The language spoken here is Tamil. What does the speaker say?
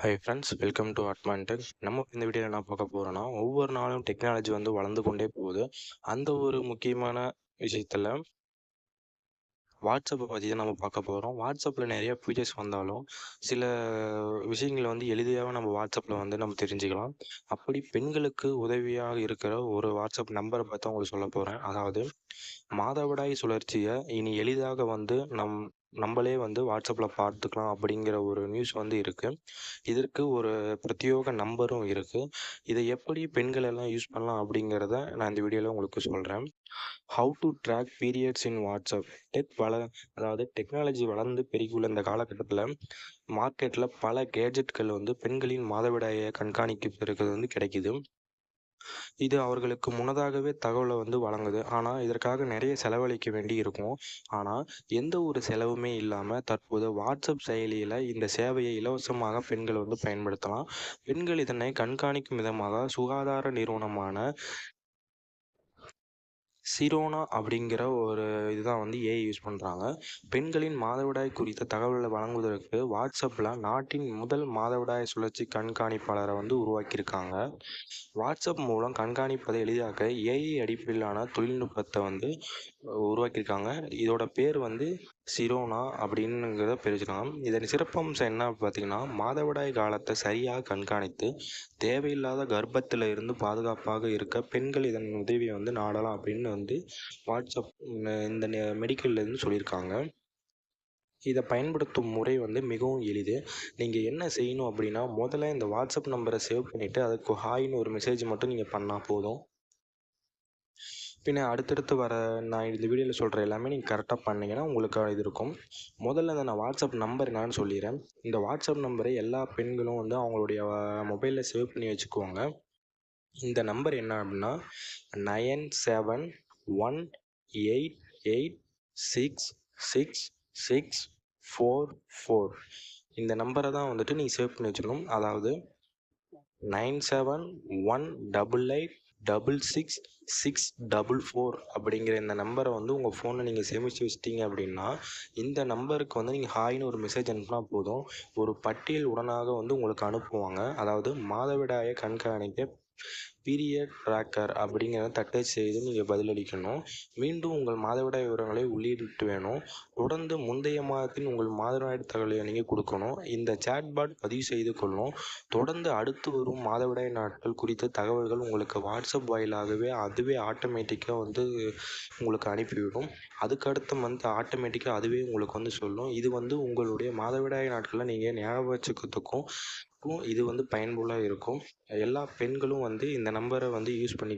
ஹை ஃப்ரெண்ட்ஸ் வெல்கம் டு அட்மான்டெக் நம்ம இந்த வீடியோவில் என்ன பார்க்க போகிறோன்னா ஒவ்வொரு நாளும் டெக்னாலஜி வந்து வளர்ந்து கொண்டே போகுது. அந்த ஒரு முக்கியமான விஷயத்தில் வாட்ஸ்அப்பை பற்றி தான் நம்ம பார்க்க போகிறோம் வாட்ஸ்அப்பில் நிறைய ஃபீச்சர்ஸ் வந்தாலும் சில விஷயங்களை வந்து எளிதாக நம்ம வாட்ஸ்அப்பில் வந்து நம்ம தெரிஞ்சுக்கலாம். அப்படி பெண்களுக்கு உதவியாக இருக்கிற ஒரு வாட்ஸ்அப் நம்பரை பார்த்து உங்களுக்கு சொல்ல போகிறேன் அதாவது மாதவிடாய் சுழற்சியை இனி எளிதாக வந்து நம் நம்மளே வந்து வாட்ஸ்அப்பில் பார்த்துக்கலாம் அப்படிங்கிற ஒரு நியூஸ் வந்து இருக்குது இதற்கு ஒரு பிரத்யோக நம்பரும் இருக்குது இதை எப்படி பெண்கள் எல்லாம் யூஸ் பண்ணலாம் அப்படிங்கிறத நான் இந்த வீடியோவில் உங்களுக்கு சொல்கிறேன் how to track periods in WhatsApp tech வள அதாவது டெக்னாலஜி வளர்ந்து பெருகியுள்ள இந்த காலகட்டத்தில் மார்க்கெட்டில் பல கேஜெட்கள் வந்து பெண்களின் மாதவிடாயை கண்காணிக்கிறதுக்கு வந்து கிடைக்குது. இது அவர்களுக்கு முன்னதாகவே தகவலை வந்து வழங்குது. ஆனால் இதற்காக நிறைய செலவழிக்க வேண்டி இருக்கும். ஆனால் எந்த ஒரு செலவுமே இல்லாமல் தற்போது வாட்ஸ்அப் செயலியில் இந்த சேவையை இலவசமாக பெண்கள் வந்து பயன்படுத்தலாம். பெண்கள் இதனை கண்காணிக்கும் விதமாக சுகாதார நிறுவனமான சிரோனா அப்படிங்கிற ஒரு இதுதான் வந்து ஏஐ யூஸ் பண்ணுறாங்க பெண்களின் மாதவிடாய் குறித்த தகவல்களை வழங்குவதற்கு வாட்ஸ்அப்பில் நாட்டின் முதல் மாதவிடாய் சுழற்சி கண்காணிப்பாளரை வந்து உருவாக்கியிருக்காங்க. வாட்ஸ்அப் மூலம் கண்காணிப்பதை எளிதாக்க ஏஐ அடிப்படையிலான தொழில்நுட்பத்தை வந்து உருவாக்கியிருக்காங்க. இதோட பேர் வந்து சிரோனா அப்படின்னுங்கிறத பிரிச்சுக்கலாம். இதன் சிறப்பம்சம் என்ன பார்த்தீங்கன்னா மாதவிடாய் காலத்தை சரியாக கண்காணித்து தேவையில்லாத கர்ப்பத்தில் இருந்து பாதுகாப்பாக இருக்க பெண்கள் இதன் உதவியை வந்து நாடலாம் அப்படின்னு வந்து வாட்ஸ்அப் இந்த மெடிக்கல்லேருந்து சொல்லியிருக்காங்க. இதை பயன்படுத்தும் முறை வந்து மிகவும் எளிது. நீங்கள் என்ன செய்யணும் அப்படின்னா முதல்ல இந்த வாட்ஸ்அப் நம்பரை சேவ் பண்ணிவிட்டு அதுக்கு ஹாய்னு ஒரு மெசேஜ் மட்டும் நீங்கள் பண்ணால் போதும். பின்ன அடுத்தடுத்து வர நான் இந்த வீடியோவில் சொல்கிற எல்லாமே நீங்கள் கரெக்டாக பண்ணிங்கன்னா உங்களுக்கு இது இருக்கும். முதல்ல இந்த நான் வாட்ஸ்அப் நம்பர் என்னன்னு சொல்லிடுறேன். இந்த வாட்ஸ்அப் நம்பரை எல்லா பெண்களும் வந்து அவங்களுடைய மொபைலில் சேவ் பண்ணி வச்சுக்குவாங்க. இந்த நம்பர் என்ன அப்படின்னா nine seven one eight eight six six six four four இந்த நம்பரை தான் வந்துட்டு நீங்கள் சேவ் பண்ணி வச்சுக்கணும். அதாவது nine seven one double eight double six six double four அப்படிங்கிற இந்த நம்பரை வந்து உங்கள் ஃபோனில் நீங்கள் சேமித்து வச்சிட்டிங்க அப்படின்னா இந்த நம்பருக்கு வந்து நீங்கள் ஹாய்னு ஒரு மெசேஜ் அனுப்புனா போதும். ஒரு பட்டியல் உடனாக வந்து உங்களுக்கு அனுப்புவாங்க. அதாவது மாதவிடாய கண்காணிக்க பீரியட் ட்ராக்கர் அப்படிங்கிறத தட்டை செய்து நீங்கள் பதிலளிக்கணும். மீண்டும் உங்கள் மாதவிடாய் விவரங்களை உள்ளிட்டு வேணும். தொடர்ந்து முந்தைய மாதத்தின் உங்கள் மாதவிடாய் தகவலை நீங்கள் கொடுக்கணும். இந்த சேட்பாட் பதிவு செய்து கொள்ளணும் தொடர்ந்து அடுத்து வரும் மாதவிடாய் நாட்கள் குறித்த தகவல்கள் உங்களுக்கு வாட்ஸ்அப் வாயிலாகவே அதுவே ஆட்டோமேட்டிக்காக வந்து உங்களுக்கு அனுப்பிவிடும். அதுக்கு அடுத்த மந்த் ஆட்டோமேட்டிக்காக அதுவே உங்களுக்கு வந்து சொல்லும். இது வந்து உங்களுடைய மாதவிடாய் நாட்களில் நீங்கள் ஞாபகம் வச்சுக்கிறதுக்கும் இது வந்து பயன்புள்ளாக இருக்கும். எல்லா பெண்களும் வந்து இந்த இந்த நம்பரை வந்து யூஸ் பண்ணி